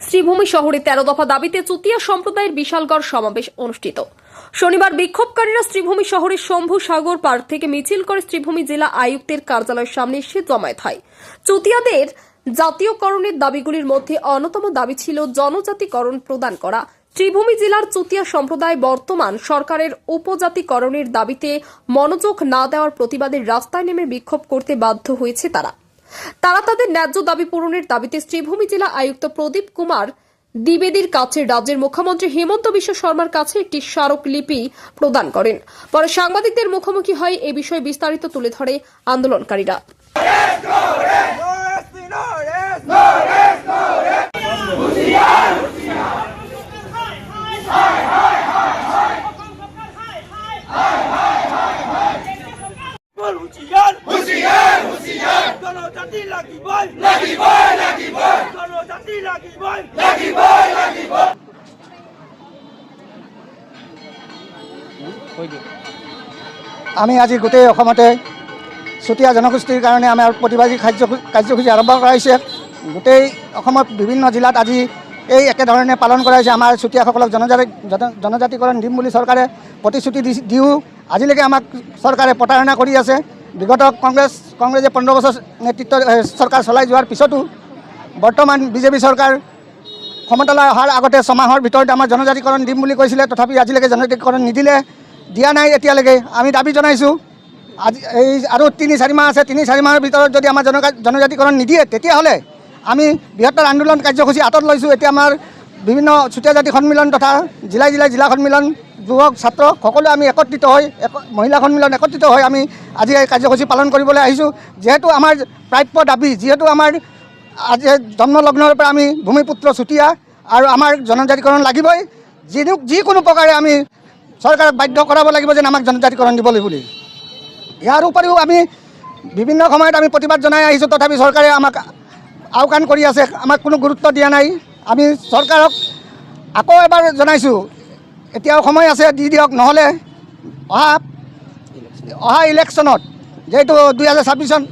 শ্রীভূমি শহরে তেরো দফা দাবিতে চুতিয়া সম্প্রদায়ের বিশালগড় সমাবেশ অনুষ্ঠিত। শনিবার বিক্ষোভকারীরা শ্রীভূমি শহরের শম্ভু সাগর পার্ক থেকে মিছিল করে শ্রীভূমি জেলা আয়ুক্তের কার্যালয়ের সামনে এসে জমায়েত হয়। চুতিয়াদের জাতীয়করণের দাবিগুলির মধ্যে অন্যতম দাবি ছিল জনজাতিকরণ প্রদান করা। ত্রিভূমি জেলার চুতিয়া সম্প্রদায় বর্তমান সরকারের উপজাতিকরণের দাবিতে মনোযোগ না দেওয়ার প্রতিবাদে রাস্তায় নেমে বিক্ষোভ করতে বাধ্য হয়েছে তারা। তারা তাদের ন্যায্য দাবি পূরণের দাবিতে শ্রীভূমি জেলা আয়ুক্ত প্রদীপ কুমার দ্বিবেদীর কাছে রাজ্যের মুখ্যমন্ত্রী হেমন্ত বিশ্ব শর্মার কাছে একটি স্মারকলিপি প্রদান করেন পরে সাংবাদিকদের মুখোমুখি হয় এ বিষয়ে বিস্তারিত তুলে ধরে আন্দোলনকারীরা বল জনজাতি লাগিবই লাগিবই লাগিবই জনজাতি লাগিবই লাগিবই লাগিবই আমি আজি গোটেই অসমতে চুতীয়া জনগোষ্ঠীৰ কাৰণে আমাৰ প্ৰতিবাদী কাৰ্য কাৰ্যসূচী আৰম্ভ কৰা হৈছে। গোটেই অসমত বিভিন্ন জিলাত আজি এই একেধৰণে পালন কৰা হৈছে। আমাৰ চুতীয়াসকলক জনজাতি জনজাতিকৰণ দিম বুলি চৰকাৰে প্ৰতিশ্ৰুতি দি দিও। আজিলৈকে আমাক চৰকাৰে প্ৰতাৰণা কৰি আছে। বিগত কংগ্ৰেছ, কংগ্ৰেছে পোন্ধৰ বছৰ নেতৃত্ব চৰকাৰ চলাই যোৱাৰ পিছতো বৰ্তমান বিজেপি চৰকাৰ ক্ষমতালৈ অহাৰ আগতে ছমাহৰ ভিতৰতে আমাৰ জনজাতিকৰণ দিম বুলি কৈছিলে, তথাপি আজিলৈকে জনজাতিকৰণ নিদিলে, দিয়া নাই এতিয়ালৈকে। আমি দাবি জনাইছোঁ, আজি এই আৰু তিনি, চাৰি মাহ আছে, তিনি, চাৰি মাহৰ ভিতৰত যদি আমাৰ জনজাতিকৰণ নিদিয়ে, তেতিয়াহ'লে আমি বৃহত্তৰ আন্দোলন কাৰ্যসূচী হাতত লৈছোঁ। এতিয়া আমাৰ বিভিন্ন চুতীয়া জাতি সন্মিলন তথা জিলাই জিলাই জিলা সন্মিলন, যুৱক, ছাত্ৰ সকলোৱে আমি একত্ৰিত হৈ, এক- মহিলা সন্মিলন একত্ৰিত হৈ আমি আজি এই কাৰ্যসূচী পালন কৰিবলৈ আহিছোঁ। যিহেতু আমাৰ প্ৰাপ্য দাবি, যিহেতু আমাৰ আজি জন্মলগ্নৰ পৰা আমি ভূমিপুত্ৰ চুতীয়া আৰু আমাৰ জনজাতিকৰণ লাগিবই, যি যিকোনো প্ৰকাৰে আমি চৰকাৰক বাধ্য কৰাব লাগিব যেন আমাক জনজাতিকৰণ দিবলৈ বুলি। ইয়াৰ উপৰিও আমি বিভিন্ন সময়ত আমি প্ৰতিবাদ জনাই আহিছোঁ, তথাপি চৰকাৰে আমাক আওকাণ কৰি আছে, আমাক কোনো গুৰুত্ব দিয়া নাই। আমি চৰকাৰক আকৌ এবাৰ জনাইছোঁ। এতিয়াও সময় আছে, দি দিয়ক, নহ'লে অহা অহা ইলেকশ্যনত যিহেতু দুহেজাৰ ছাব্বিছত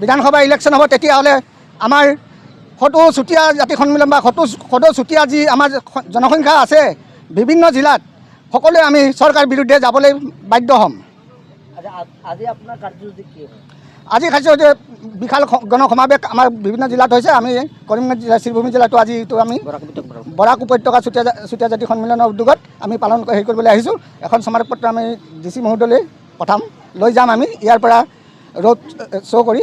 বিধানসভা ইলেকশ্যন হ'ব, তেতিয়াহ'লে আমাৰ সটো চুতীয়া জাতি সন্মিলন বা সটো সটো চুতীয়া যি আমাৰ জনসংখ্যা আছে, বিভিন্ন জিলাত সকলোৱে আমি চৰকাৰ বিৰুদ্ধে যাবলৈ বাধ্য হ'ম। আজি আপোনাৰ কাৰ্যসূচী কি হয় খাইছোঁ যে বিশাল গণ গণসমাৱেশ আমাৰ বিভিন্ন জিলাত হৈছে। আমি কৰিমগঞ্জ জিলা শ্ৰীভূমি জিলাতো আজি এইটো আমি বৰাক উপত্যকা চুতীয়া চুতীয়া জাতি সন্মিলনৰ উদ্যোগত আমি পালন হেৰি কৰিবলৈ আহিছোঁ। এখন স্মাৰক পত্ৰ আমি ডি চি মহোদয়লৈ পঠাম। লৈ যাম আমি। ইয়াৰ পৰা ৰদ শ্ব' কৰি